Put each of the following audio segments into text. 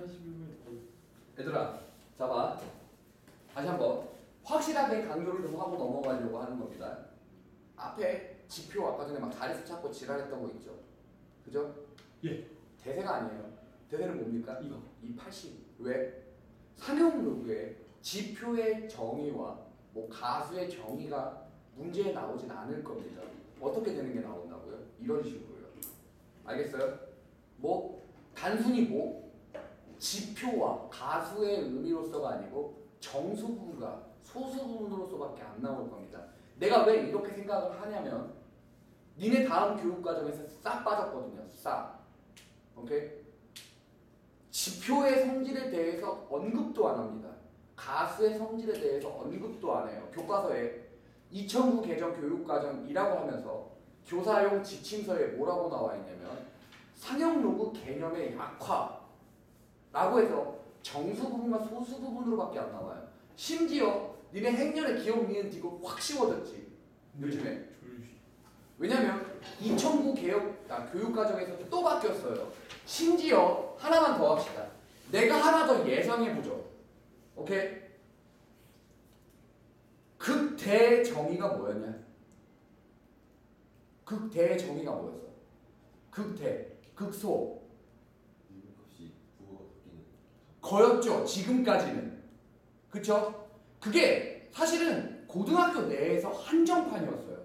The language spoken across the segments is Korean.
281면 얘들아, 잡아. 다시 한번 확실하게 강조를 좀 하고 넘어가려고 하는 겁니다. 앞에 지표 아까 전에 막 자릿수 찾고 지랄했던 거 있죠. 그죠? 예. 대세가 아니에요. 대세는 뭡니까? 이거. 이 80. 왜? 상용 로그에 지표의 정의와 뭐 가수의 정의가 문제에 나오진 않을 겁니다. 어떻게 되는 게 나온다고요? 이런 식으로요. 알겠어요? 뭐 단순히 뭐 지표와 가수의 의미로서가 아니고 정수 부분과 소수 부분으로서밖에 안 나올 겁니다. 내가 왜 이렇게 생각을 하냐면 니네 다음 교육 과정에서 싹 빠졌거든요. 싹. 오케이? 지표의 성질에 대해서 언급도 안 합니다. 가수의 성질에 대해서 언급도 안 해요. 교과서에 2009 개정 교육과정이라고 하면서 교사용 지침서에 뭐라고 나와 있냐면 상형 로그 개념의 약화 라고 해서 정수 부분과 소수 부분으로밖에 안 나와요. 심지어 니네 행렬에 기억 니은 디귿 확 씌워졌지. 요즘에. 조율시. 왜냐면 2009 개혁 아, 교육 과정에서 또 바뀌었어요. 심지어 하나만 더 합시다. 내가 하나 더 예상해 보죠. 오케이? 극대 정의가 뭐였냐? 극대 정의가 뭐였어? 극대, 극소 미국값이 부호가 바뀌는 거였죠. 지금까지는. 그쵸? 그게 사실은 고등학교 내에서 한정판이었어요.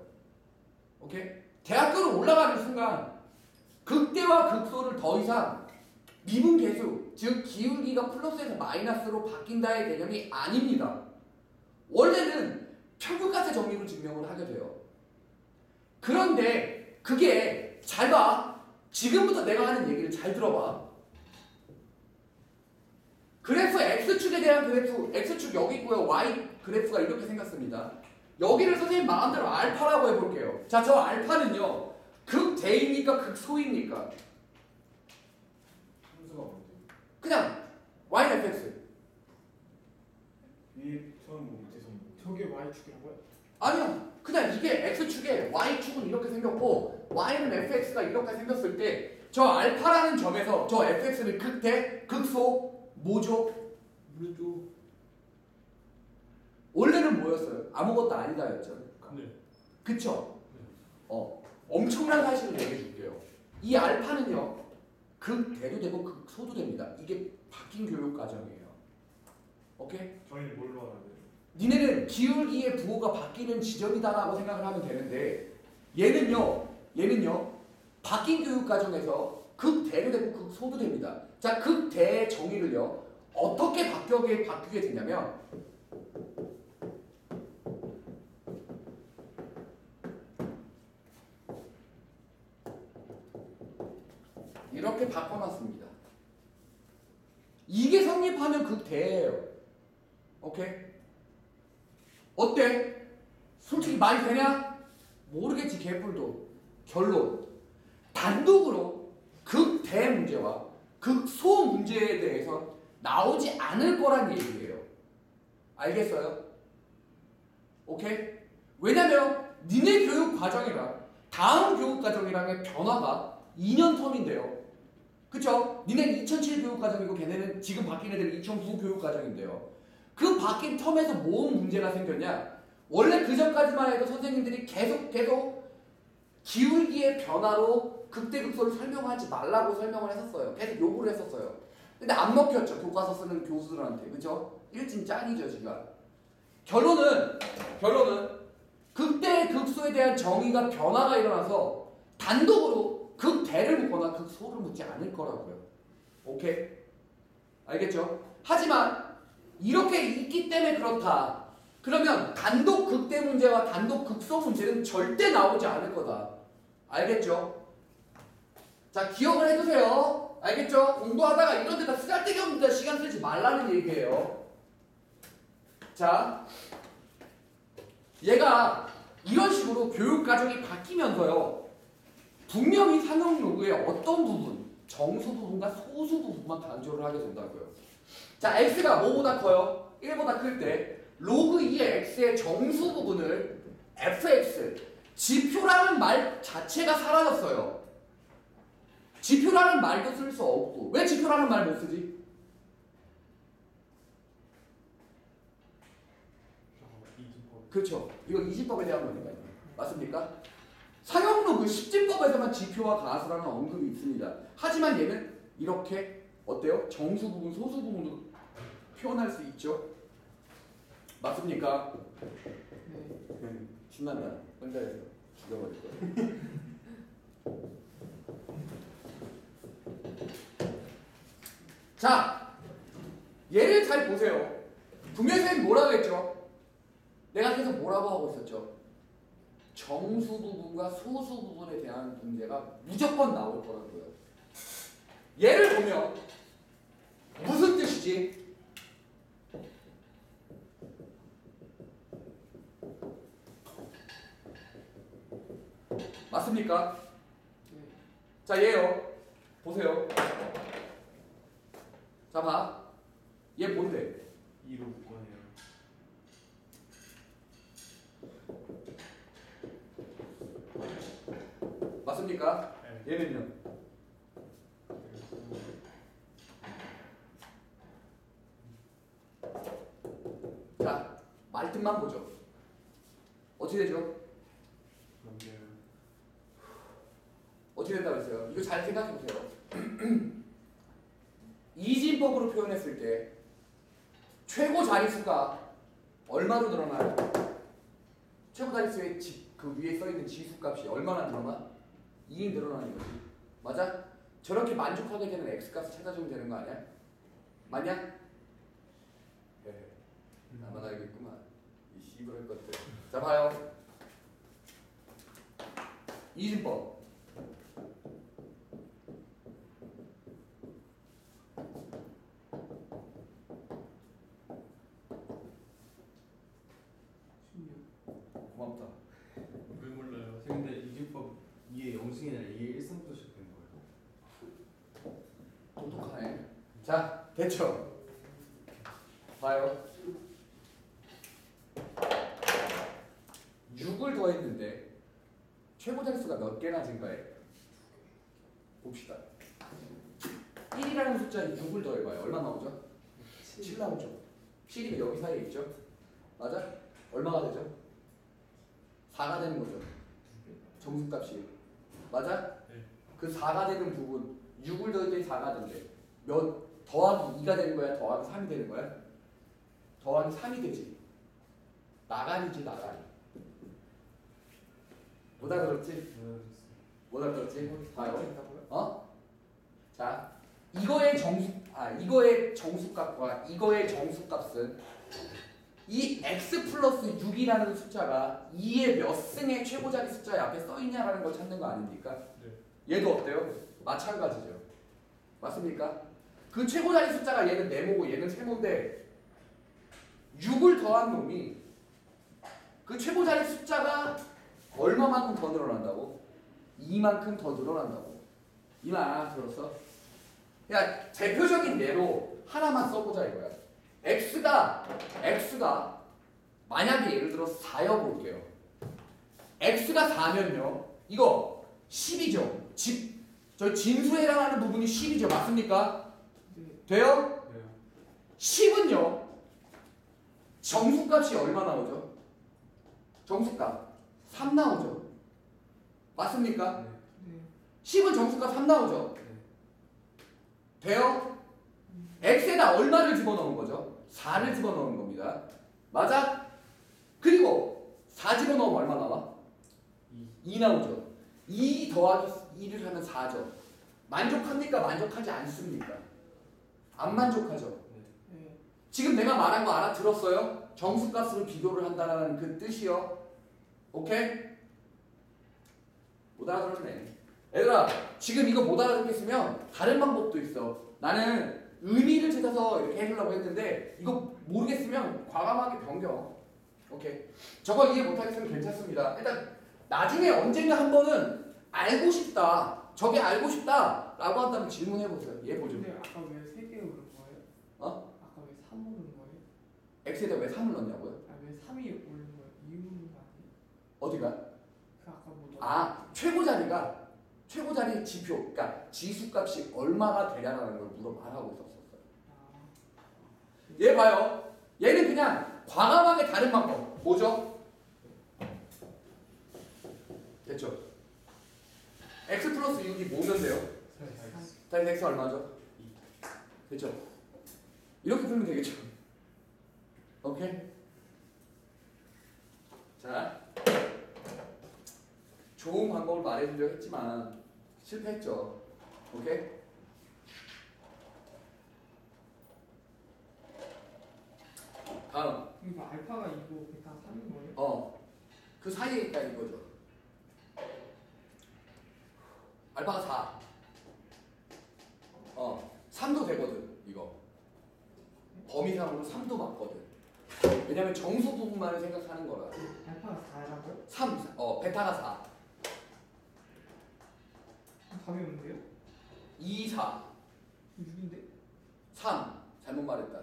오케이? 대학교로 올라가는 순간 극대와 극소를 더 이상 미분 계수, 즉 기울기가 플러스에서 마이너스로 바뀐다의 개념이 아닙니다. 원래는 평균가세 정의로 증명을 하게 돼요. 그런데 그게 잘 봐. 지금부터 내가 하는 얘기를 잘 들어봐. 그래프 x축에 대한 그래프 x축 여기 있고요. Y 그래프가 이렇게 생겼습니다. 여기를 선생님 마음대로 알파라고 해볼게요. 자 저 알파는요. 극대입니까? 극소입니까? 함수가 뭔데? 그냥 y fx 위에 뭐. 저게 Y축이라고요? 아니요. 그냥 이게 x축에 y축은 이렇게 생겼고 y는 fx가 이렇게 생겼을 때 저 알파라는 점에서 저 fx는 극대 극소 뭐죠? 모르죠. 원래는 뭐였어요? 아무것도 아니다였죠 네. 그쵸? 네. 어, 엄청난 사실을 얘기해 줄게요. 이 알파는요, 극대도 되고 극소도 됩니다. 이게 바뀐 교육 과정이에요. 오케이? 저희는 뭘로 돼요? 니네는 기울기의 부호가 바뀌는 지점이다라고 생각을 하면 되는데, 얘는요, 얘는요, 바뀐 교육 과정에서 극대도 되고 극소도 됩니다. 자, 극대의 정의를요, 어떻게 바뀌게, 바뀌게 되냐면, 이렇게 바꿔놨습니다. 이게 성립하면 극대예요. 오케이? 어때? 솔직히 말이 되냐? 모르겠지 개뿔도. 결론. 단독으로 극 대 문제와 극소 문제에 대해서 나오지 않을 거란 얘기예요. 알겠어요? 오케이? 왜냐면 니네 교육 과정이랑 다음 교육 과정이랑의 변화가 2년 텀인데요. 그쵸? 니네 2007 교육 과정이고 걔네는 지금 바뀐 애들 2009 교육 과정인데요. 그 바뀐 텀에서 뭔 문제가 생겼냐? 원래 그 전까지만 해도 선생님들이 계속 계속 기울기의 변화로 극대극소를 설명하지 말라고 설명을 했었어요. 계속 요구를 했었어요. 근데 안 먹혔죠. 교과서 쓰는 교수들한테. 그죠? 일진 짱이죠, 지금. 결론은 결론은 극대 극소에 대한 정의가 변화가 일어나서 단독으로 극대를 묻거나 극소를 묻지 않을 거라고요. 오케이? 알겠죠? 하지만 이렇게 있기 때문에 그렇다. 그러면 단독 극대 문제와 단독 극소 문제는 절대 나오지 않을 거다. 알겠죠? 자, 기억을 해두세요. 알겠죠? 공부하다가 이런 데다 쓰잘데기 없는 데 시간 쓰지 말라는 얘기예요. 자, 얘가 이런 식으로 교육 과정이 바뀌면서요. 분명히 상용 요구의 어떤 부분, 정수 부분과 소수 부분만 강조를 하게 된다고요. 자, x가 뭐보다 커요? 1보다 클 때 로그 2의 x의 정수 부분을 fx 지표라는 말 자체가 사라졌어요. 지표라는 말도 쓸 수 없고 왜 지표라는 말 못 쓰지? 그렇죠. 이거 이진법에 대한 거니까 맞습니까? 사형로 그 십진법에서만 지표와 가수라는 언급이 있습니다. 하지만 얘는 이렇게 어때요? 정수 부분, 소수 부분도 표현할 수 있죠. 맞습니까? 네. 네. 신난다. 혼자서 죽여버릴 거야. 자, 얘를 잘 보세요. 분명히 뭐라고 했죠? 내가 계속 뭐라고 하고 있었죠? 정수 부분과 소수 부분에 대한 문제가 무조건 나올 거라고요. 얘를 보면 무슨 뜻이지? 맞습니까? 네. 자, 얘요. 보세요. 자, 봐. 얘 뭔데? 2로 묶어내요. 맞습니까? 네. 얘는요? 자, 말뜻만 보죠. 어떻게 되죠? 그러면 어떻게 된다고 했어요? 이거 잘 생각해 보세요. 이진법으로 표현했을 때 최고 자릿수가 얼마로 늘어나요? 최고 자릿수의 지, 그 위에 써 있는 지수값이 얼마나 늘어나? 2인 늘어나는 거지. 맞아? 저렇게 만족하게 되는 x 값을 찾아주면 되는 거 아니야? 맞냐? 네. 나만 알겠구만. 이 씨부럴 것들. 자 봐요. 이진법. 고맙다. 왜 몰라요? 근데 이집법 2의 0승이 아니라 2의 1승부터 시작된 거예요. 똑똑하네. 자, 됐죠? 봐요. 6을 더했는데 최고 자릿수가 몇 개나 증가해? 봅시다. 1이라는 숫자에 6을 더해봐요. 얼마 나오죠? 7 나오죠. 7이 여기 사이에 있죠? 맞아? 얼마가 되죠? 4가 되는 거죠. 정수값이. 맞아? 네. 그 4가 되는 부분 6을 더했더니 4가 된대. 몇 더하기 2가 되는 거야? 더하기 3이 되는 거야? 더하기 3이 되지. 나가리지 나가리. 못 알아들었지? 못 알아들었지? 봐요. 어? 자, 이거의 정수 아 이거의 정수값과 이거의 정수값은 이 x 플러스 6이라는 숫자가 2의 몇 승의 최고자리 숫자에 앞에 써 있냐라는 걸 찾는 거 아닙니까? 얘도 어때요? 마찬가지죠. 맞습니까? 그 최고자리 숫자가 얘는 네모고 얘는 세모인데 6을 더한 놈이 그 최고자리 숫자가 얼마만큼 더 늘어난다고? 이만큼 더 늘어난다고. 이말 알아들었어? 야 대표적인 예로 하나만 써보자 이거야. X가 x가 만약에 예를 들어 4여 볼게요. x가 4면요. 이거 10이죠. 집, 저 진수에 해당하는 부분이 10이죠. 맞습니까? 네. 돼요? 네. 10은요. 정수값이 얼마 나오죠? 정수값 3 나오죠. 맞습니까? 네. 네. 10은 정수값 3 나오죠. 네. 돼요? x에다 얼마를 집어넣은 거죠? 4를 집어넣은 겁니다. 맞아? 그리고 4 집어넣으면 얼마 나와? 2 나오죠. 2 더하기 2를 하면 4죠. 만족합니까? 만족하지 않습니까? 안 만족하죠. 네. 지금 내가 말한 거 알아들었어요? 정수값으로 비교를 한다는 그 뜻이요. 오케이? 못 알아들었네. 얘들아, 지금 이거 못 알아듣겠으면 다른 방법도 있어. 나는 의미를 찾아서 이렇게 해주려고 했는데 이거 모르겠으면 과감하게 변경. 오케이. 저거 이해 못하겠으면 괜찮습니다. 일단 나중에 언젠가 한 번은 알고 싶다. 저게 알고 싶다 라고 한다면 질문해 보세요. 얘 보죠. 근데 아까 왜세 개로 그런 거예요? 어? 아까 왜 3을 넣은 거예요? x에다 왜 3을 넣냐고요? 아 왜 3이 오른 거예요? 이유 있는 거 아니에요? 어디가? 그 아까 뭐 넣은 아 최고 자리가 최고 자리 지표, 그러니까 지수값이 얼마나 되냐라는 걸 물어 말하고 있었었어요. 아, 얘 봐요. 얘는 그냥 과감하게 다른 방법. 뭐죠? 됐죠? x 플러스 6이 뭐면 돼요? 다시 x 얼마죠? 됐죠? 이렇게 풀면 되겠죠? 오케이? 자, 좋은 방법을 말해주려고 했지만 실패했죠. 오케이? 다음, 이거 알파가 이거 베타 3인 거예요? 어, 그 사이에 있다 이거죠. 알파가 4. 어, 3도 되거든, 이거. 범위상으로 3도 맞거든. 왜냐면 정수 부분만을 생각하는 거라. 알파가 4라고요? 3, 어, 베타가 4. 답이 뭔데요? 2, 4, 6인데? 3. 잘못 말했다.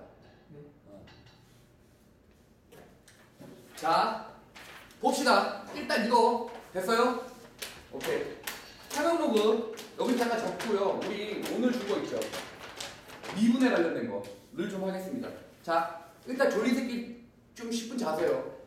네. 어. 자, 봅시다. 일단 이거 됐어요? 오케이. 사용 로그 여기다가 적고요. 우리 오늘 준 거 있죠? 미분에 관련된 거를 좀 하겠습니다. 자, 일단 조리 새끼 좀 10분 자세요.